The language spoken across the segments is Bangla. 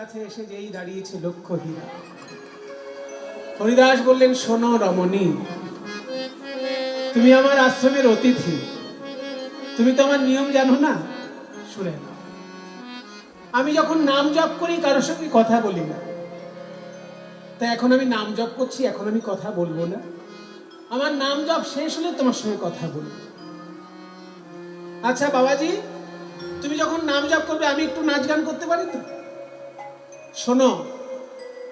কাছে এসে যেই দাঁড়িয়েছে লক্ষ্য হীরা। হরিদাস বললেন, শোনো রমণী, তুমি আমার আশ্রমের অতিথি। তুমি তো আমার নিয়ম জানো না? শুনে আমি যখন নাম জপ করি, কারোর সঙ্গে কথা বলি না। তা এখন আমি নাম জপ করছি, এখন আমি কথা বলব না। আমার নাম জপ শেষ হলে তোমার সঙ্গে কথা বলব। আচ্ছা বাবাজি, তুমি যখন নাম জপ করবে, আমি একটু নাচ গান করতে পারি তো? শোনো,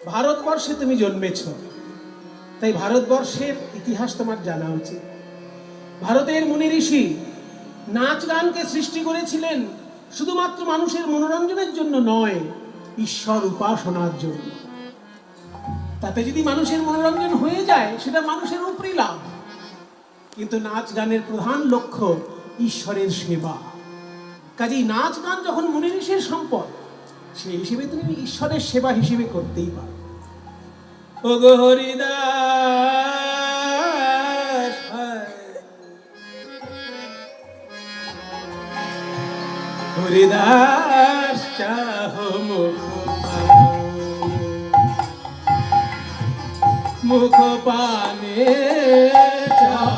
ভারতবর্ষে তুমি জন্মেছ, তাই ভারতবর্ষের ইতিহাস তোমার জানা উচিত। ভারতের মুনি ঋষি নাচ গানকে সৃষ্টি করেছিলেন শুধুমাত্র মানুষের মনোরঞ্জনের জন্য নয়, ঈশ্বর উপাসনার জন্য। তাতে যদি মানুষের মনোরঞ্জন হয়ে যায়, সেটা মানুষের উপরই লাভ। কিন্তু নাচ গানের প্রধান লক্ষ্য ঈশ্বরের সেবা। কাজেই নাচ গান যখন মুনি ঋষির সম্পদ সেই হিসেবে তুমি ঈশ্বরের সেবা হিসেবে করতেই পারো। ও গো হরিদাস মুখ মুখ পানে চাহ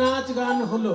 নাচ গান হলো।